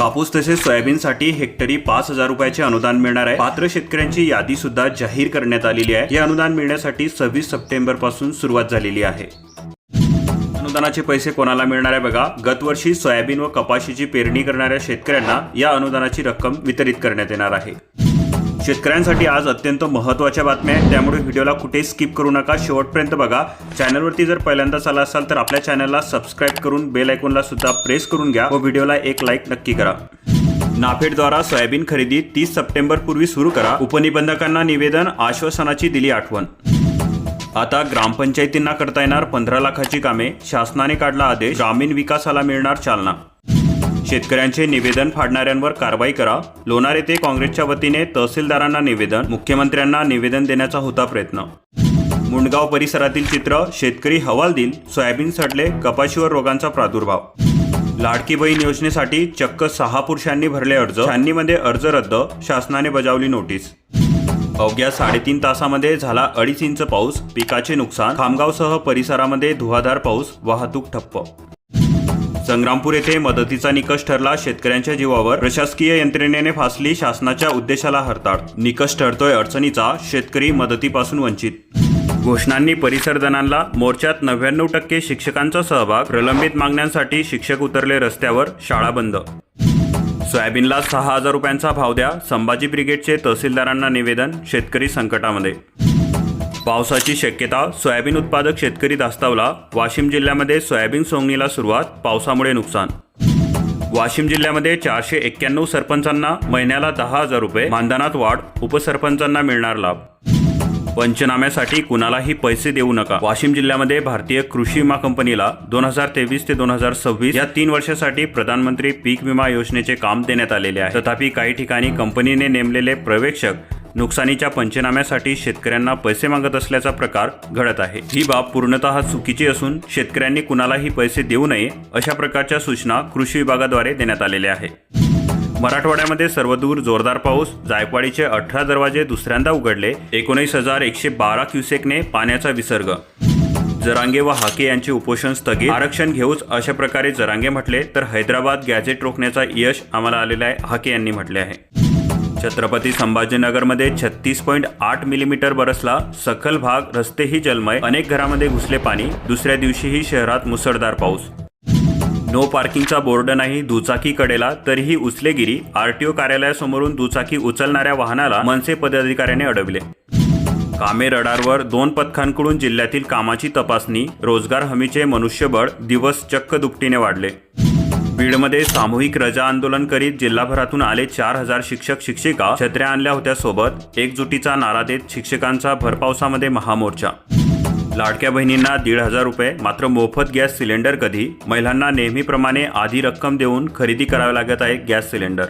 कापूस तसेच सोयाबीनसाठी हेक्टरी पाच हजार रुपयाचे अनुदान मिळणार आहे. पात्र शेतकऱ्यांची यादी सुद्धा जाहीर करण्यात आलेली आहे. हे अनुदान मिळण्यासाठी सव्वीस सप्टेंबरपासून सुरुवात झालेली आहे. अनुदानाचे पैसे कोणाला मिळणार आहे बघा. गतवर्षी सोयाबीन व कपाशीची पेरणी करणाऱ्या शेतकऱ्यांना या अनुदानाची रक्कम वितरित करण्यात येणार आहे. शेतकऱ्यांसाठी आज अत्यंत महत्त्वाच्या बातम्या आहेत. त्यामुळे व्हिडिओला कुठेही स्किप करू नका. शेवटपर्यंत बघा. चॅनलवरती जर पहिल्यांदाच आला असाल तर आपल्या चॅनलला सबस्क्राईब करून बेल आयकॉनला सुद्धा प्रेस करून घ्या व व्हिडिओला एक लाईक नक्की करा. नाफेडद्वारा सोयाबीन खरेदी तीस सप्टेंबर पूर्वी सुरू करा. उपनिबंधकांना निवेदन आश्वासनाची दिली आठवण. आता ग्रामपंचायतींना करता येणार पंधरा लाखाची कामे. शासनाने काढला आदेश. ग्रामीण विकासाला मिळणार चालना. शेतकऱ्यांचे निवेदन फाडणाऱ्यांवर कारवाई करा. लोणार येथे काँग्रेसच्या वतीने तहसीलदारांना निवेदन मुख्यमंत्र्यांना निवेदन देण्याचा होता प्रयत्न. मुंडगाव परिसरातील चित्र शेतकरी हवालदिल सोयाबीन सडले कपाशीवर रोगांचा प्रादुर्भाव. लाडकी बहीण योजनेसाठी चक्क सहा पुरुषांनी भरले अर्ज छाननीमध्ये अर्ज रद्द शासनाने बजावली नोटीस. अवघ्या साडेतीन तासामध्ये झाला अडीच इंच पाऊस पिकाचे नुकसान खामगावसह परिसरामध्ये धुवाधार पाऊस वाहतूक ठप्प. संग्रामपूर येथे मदतीचा निकष ठरला. शेतकऱ्यांच्या जीवावर प्रशासकीय यंत्रणेने फासली. शासनाच्या उद्देशाला हरताळ. निकष ठरतोय अडचणीचा. शेतकरी मदतीपासून वंचित. घोषणांनी परिसर जणांना मोर्चात नव्याण्णव टक्के शिक्षकांचा सहभाग. प्रलंबित मागण्यांसाठी शिक्षक उतरले रस्त्यावर. शाळा बंद. सोयाबीनला सहा हजार रुपयांचा भाव द्या. संभाजी ब्रिगेडचे तहसीलदारांना निवेदन. शेतकरी संकटामध्ये. पावसाची शक्यता सोयाबीन उत्पादक शेतकरी दास्तावला. वाशिम जिल्ह्यामध्ये सोयाबीन सोंगणीला सुरुवात पावसामुळे नुकसान. वाशिम जिल्ह्यामध्ये चारशे एक्क्याण्णव सरपंचांना महिन्याला दहा हजार रुपये मानधनात वाढ उपसरपंचांना मिळणार लाभ. पंचनाम्यासाठी कुणालाही पैसे देऊ नका. वाशिम जिल्ह्यामध्ये भारतीय कृषी विमा कंपनीला दोन हजार तेवीस ते दोन हजार सव्वीस या तीन वर्षासाठी प्रधानमंत्री पीक विमा योजनेचे काम देण्यात आलेले आहे. तथापि काही ठिकाणी कंपनीने नेमलेले प्रवेक्षक नुकसानीच्या पंचनाम्यासाठी शेतकऱ्यांना पैसे मागत असल्याचा प्रकार घडत आहे. ही बाब पूर्णतः चुकीची असून शेतकऱ्यांनी कुणालाही पैसे देऊ नये अशा प्रकारच्या सूचना कृषी विभागाद्वारे देण्यात आलेल्या आहे मराठवाड्यामध्ये सर्वदूर जोरदार पाऊस जायकवाडीचे अठरा दरवाजे दुसऱ्यांदा उघडले एकोणीस हजार एकशे बारा क्युसेकने पाण्याचा विसर्ग. जरांगे व हाके यांचे उपोषण स्थगित आरक्षण घेऊच अशा प्रकारे जरांगे म्हटले तर हैदराबाद गॅझेट रोखण्याचा यश आम्हाला आलेला आहे हाके यांनी म्हटले आहे. छत्रपती संभाजीनगरमध्ये छत्तीस पॉईंट आठ मिलीमीटर बरसला सखल भाग रस्तेही जलमय अनेक घरामध्ये घुसले पाणी दुसऱ्या दिवशीही शहरात मुसळधार पाऊस. नो पार्किंगचा बोर्ड नाही दुचाकी कडेला तरीही उचलेगिरी आरटीओ कार्यालयासमोरून दुचाकी उचलणाऱ्या वाहनाला मनसे पदाधिकाऱ्याने अडवले. कामे रडारवर दोन पथकांकडून जिल्ह्यातील कामाची तपासणी रोजगार हमीचे मनुष्यबळ दिवस चक्क दुपटीने वाढले. बीडमध्ये सामूहिक रजा आंदोलन करीत जिल्हाभरातून आले चार हजार शिक्षक शिक्षिका छत्र्या आणल्या होत्या सोबत. एकजुटीचा नारा देत शिक्षकांचा भरपावसामध्ये महामोर्चा. लाडक्या बहिणींना दीड हजार रुपये मात्र मोफत गॅस सिलेंडर कधी? महिलांना नेहमीप्रमाणे आधी रक्कम देऊन खरेदी करावी लागत आहे गॅस सिलेंडर.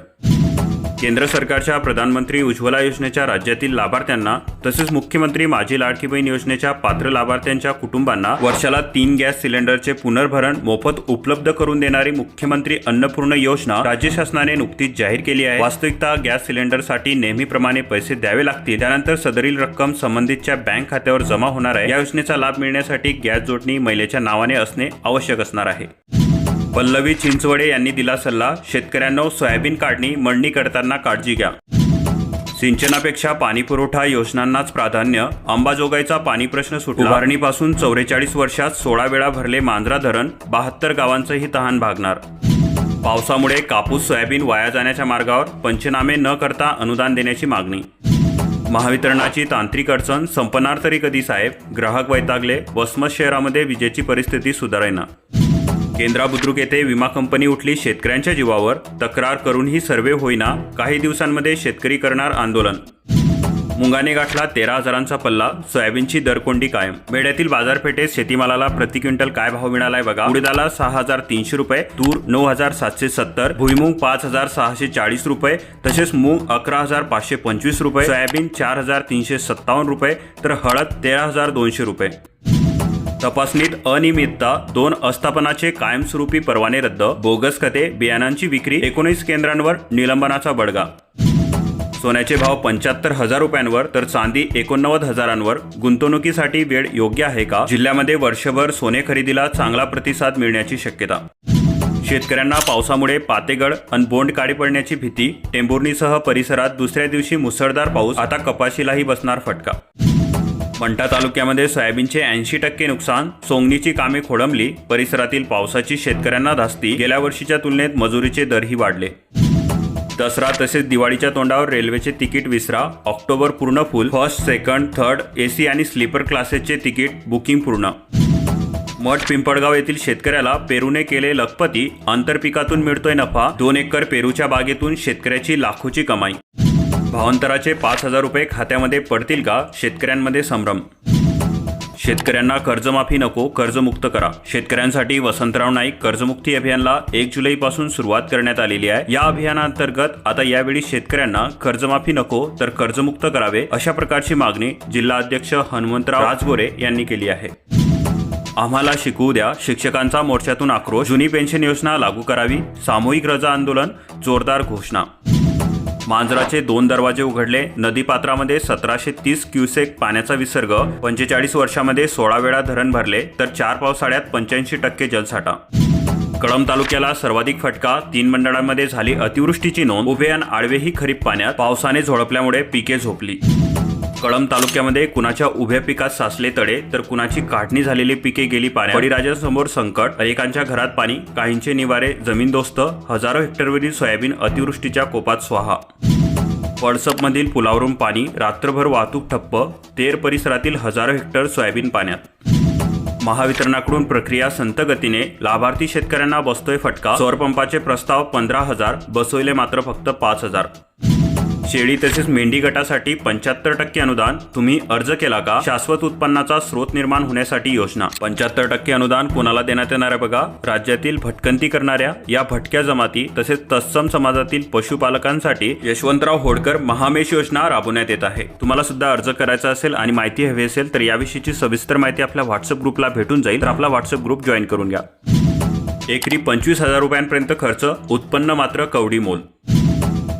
केंद्र सरकारच्या प्रधानमंत्री उज्ज्वला योजनेच्या राज्यातील लाभार्थ्यांना तसेच मुख्यमंत्री माझी लाडकी बहीण योजनेच्या पात्र लाभार्थ्यांच्या कुटुंबांना वर्षाला तीन गॅस सिलेंडरचे पुनर्भरण मोफत उपलब्ध करून देणारी मुख्यमंत्री अन्नपूर्ण योजना राज्य शासनाने नुकतीच जाहीर केली आहे. वास्तविकता गॅस सिलेंडरसाठी नेहमीप्रमाणे पैसे द्यावे लागतील. त्यानंतर सदरील रक्कम संबंधितच्या बँक खात्यावर जमा होणार आहे. या योजनेचा लाभ मिळण्यासाठी गॅस जोडणी महिलेच्या नावाने असणे आवश्यक असणार आहे. पल्लवी चिंचवडे यांनी दिला सल्ला शेतकऱ्यांनो सोयाबीन काढणी मळणी करताना काळजी घ्या. सिंचनापेक्षा पाणीपुरवठा योजनांनाच प्राधान्य अंबाजोगाईचा पाणी प्रश्न सुटला. उभारणीपासून चौवेचाळीस वर्षात सोळा वेळा भरले मांजरा धरण बहात्तर गावांचंही तहान भागणार. पावसामुळे कापूस सोयाबीन वाया जाण्याच्या मार्गावर पंचनामे न करता अनुदान देण्याची मागणी. महावितरणाची तांत्रिक अडचण संपणार तरी कधी साहेब? ग्राहक वैतागले वसमत शहरामध्ये विजेची परिस्थिती सुधारेना केंद्रा बुद्रुक येथे विमा कंपनी उठली शेतकऱ्यांच्या जीवावर. तक्रार करूनही सर्वे होईना. काही दिवसांमध्ये शेतकरी करणार आंदोलन. मुंगाने गाठला तेरा हजारांचा पल्ला. सोयाबीनची दरकोंडी कायम. मेढ्यातील बाजारपेठेत शेतीमालाला प्रति क्विंटल काय भाव मिळालाय बघा. उडदाला सहा हजार तीनशे रुपये तूर नऊ हजार सातशे सत्तर भुईमूग पाच हजार सहाशे चाळीस रुपये तसेच मूग अकरा हजार पाचशे पंचवीस रुपये सोयाबीन चार हजार तीनशे सत्तावन्न रुपये तर हळद तेरा हजार दोनशे रुपये. तपासणीत अनियमितता दोन आस्थापनाचे कायमस्वरूपी परवाने रद्द बोगस खते बियाणांची विक्री एकोणीस केंद्रांवर निलंबनाचा बडगा. सोन्याचे भाव पंच्याहत्तर हजार रुपयांवर तर चांदी एकोणनव्वद हजारांवर गुंतवणुकीसाठी वेळ योग्य आहे का? जिल्ह्यामध्ये वर्षभर सोने खरेदीला चांगला प्रतिसाद मिळण्याची शक्यता. शेतकऱ्यांना पावसामुळे पातेगड अन बोंड काळी पडण्याची भीती टेंभुर्णीसह परिसरात दुसऱ्या दिवशी मुसळधार पाऊस आता कपाशीलाही बसणार फटका. मंठा तालुक्यामध्ये सोयाबीनचे ऐंशी टक्के नुकसान सोंगणीची कामे खोळंबली परिसरातील पावसाची शेतकऱ्यांना धास्ती गेल्या वर्षीच्या तुलनेत मजुरीचे दरही वाढले. दसरा तसेच दिवाळीच्या तोंडावर रेल्वेचे तिकीट विसरा ऑक्टोबर पूर्ण full first second third AC आणि स्लीपर क्लासेसचे तिकीट बुकिंग पूर्ण. मठ पिंपळगाव येथील शेतकऱ्याला पेरूने केले लखपती आंतरपिकातून मिळतोय नफा दोन एकर पेरूच्या बागेतून शेतकऱ्याची लाखोची कमाई. भावांतराचे पाच हजार रुपये खात्यामध्ये पडतील का? शेतकऱ्यांमध्ये संभ्रम. शेतकऱ्यांना कर्जमाफी नको कर्जमुक्त करा. शेतकऱ्यांसाठी वसंतराव नाईक कर्जमुक्ती अभियानला एक जुलैपासून सुरुवात करण्यात आलेली आहे. या अभियानांतर्गत आता यावेळी शेतकऱ्यांना कर्जमाफी नको तर कर्जमुक्त करावे अशा प्रकारची मागणी जिल्हा अध्यक्ष हनुमंतराव राजगोरे यांनी केली आहे. आम्हाला शिकवू द्या शिक्षकांचा मोर्चातून आक्रोश जुनी पेन्शन योजना लागू करावी सामूहिक रजा आंदोलन जोरदार घोषणा. मांजराचे दोन दरवाजे उघडले. नदीपात्रामध्ये सतराशे तीस क्युसेक पाण्याचा विसर्ग पंचेचाळीस वर्षामध्ये सोळा वेळा धरण भरले तर चार पावसाळ्यात पंच्याऐंशी टक्के जलसाठा. कळंब तालुक्याला सर्वाधिक फटका तीन मंडळांमध्ये झाली अतिवृष्टीची नोंद. उभे आणि आडवेही खरीप पाण्यात पावसाने झोडपल्यामुळे पिके झोपली. कळंब तालुक्यामध्ये कुणाच्या उभ्या पिकात साचले तडे तर कुणाची काढणी झालेली पिके गेली पाण्या बळीराजासमोर संकट अनेकांच्या घरात पाणी काहींचे निवारे जमीनदोस्त हजारो हेक्टरवरील सोयाबीन अतिवृष्टीच्या कोपात स्वाहा. व्हॉट्सअपमधील पुलावरून पाणी रात्रभर वाहतूक ठप्प तेर परिसरातील हजारो हेक्टर सोयाबीन पाण्यात. महावितरणाकडून प्रक्रिया संत गतीने लाभार्थी शेतकऱ्यांना बसतोय फटका सौरपंपाचे प्रस्ताव पंधरा हजार बसवले मात्र फक्त पाच हजार. शेळी तसेच मेंढी गटासाठी पंच्याहत्तर टक्के अनुदान तुम्ही अर्ज केला का? शाश्वत उत्पन्नाचा स्रोत निर्माण होण्यासाठी योजना. पंच्याहत्तर टक्के अनुदान कोणाला देण्यात येणार आहे बघा? राज्यातील भटकंती करणाऱ्या या भटक्या जमाती तसेच तत्सम समाजातील पशुपालकांसाठी यशवंतराव होडकर महामेश योजना राबवण्यात येत आहे. तुम्हाला सुद्धा अर्ज करायचा असेल आणि माहिती हवी असेल तर याविषयीची सविस्तर माहिती आपल्या व्हॉट्सअप ग्रुपला भेटून जाईल. तर आपला व्हॉट्सअप ग्रुप जॉईन करून घ्या. एकरी पंचवीस हजार रुपयांपर्यंत खर्च उत्पन्न मात्र कवडी मोल.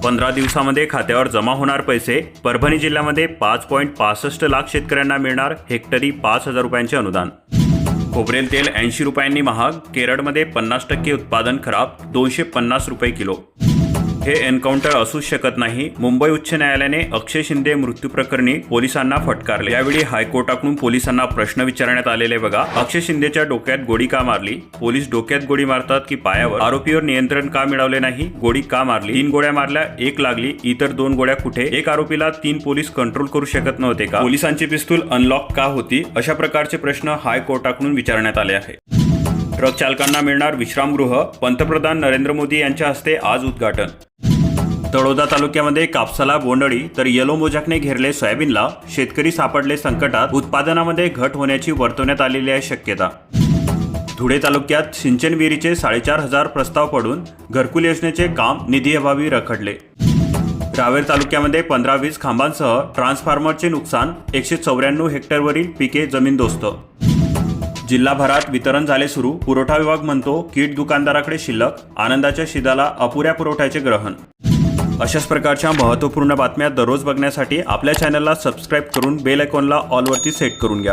पंधरा दिवसामध्ये खात्यावर जमा होणार पैसे परभणी जिल्ह्यामध्ये पाच पॉईंट पासष्ट लाख शेतकऱ्यांना मिळणार हेक्टरी पाच हजार रुपयांचे अनुदान. खोबरेल तेल ऐंशी रुपयांनी महाग केरळमध्ये पन्नास टक्के उत्पादन खराब दोनशे पन्नास रुपये किलो. हे एन्काउंटर असूच शकत नाही. मुंबई उच्च न्यायालयाने अक्षय शिंदे मृत्यू प्रकरणी पोलिसांना फटकारले. यावेळी हायकोर्टाकडून पोलिसांना प्रश्न विचारण्यात आलेले बघा. अक्षय शिंदेच्या डोक्यात गोळी का मारली? पोलीस डोक्यात गोळी मारतात की पायावर? आरोपीवर नियंत्रण का मिळवले नाही? गोळी का मारली? तीन गोळ्या मारल्या एक लागली. इतर दोन गोळ्या कुठे? एक आरोपीला तीन पोलीस कंट्रोल करू शकत नव्हते का? पोलिसांची पिस्तूल अनलॉक का होती? अशा प्रकारचे प्रश्न हायकोर्टाकडून विचारण्यात आले आहे. ट्रक चालकांना मिळणार विश्रामगृह? पंतप्रधान नरेंद्र मोदी यांच्या हस्ते आज उद्घाटन तळोदा तालुक्यामध्ये कापसाला बोंडळी तर येलो मोजाकने घेरले सोयाबीनला शेतकरी सापडले संकटात उत्पादनामध्ये घट होण्याची वर्तवण्यात आलेली आहे शक्यता. धुळे तालुक्यात सिंचन विहिरीचे साडेचार हजार प्रस्ताव पडून घरकुल योजनेचे काम निधीअभावी रखडले. रावेर तालुक्यामध्ये पंधरा वीस खांबांसह ट्रान्सफॉर्मरचे नुकसान एकशे चौऱ्याण्णव हेक्टरवरील पिके जमीनदोस्त जिल्हाभरात वितरण झाले सुरू पुरवठा विभाग म्हणतो किट दुकानदाराकडे शिल्लक आनंदाच्या शिदाला अपुऱ्या पुरवठ्याचे ग्रहण. अशाच प्रकारच्या महत्त्वपूर्ण बातम्या दररोज बघण्यासाठी आपल्या चॅनलला सबस्क्राईब करून बेल आयकॉनला ऑलवरती सेट करून घ्या.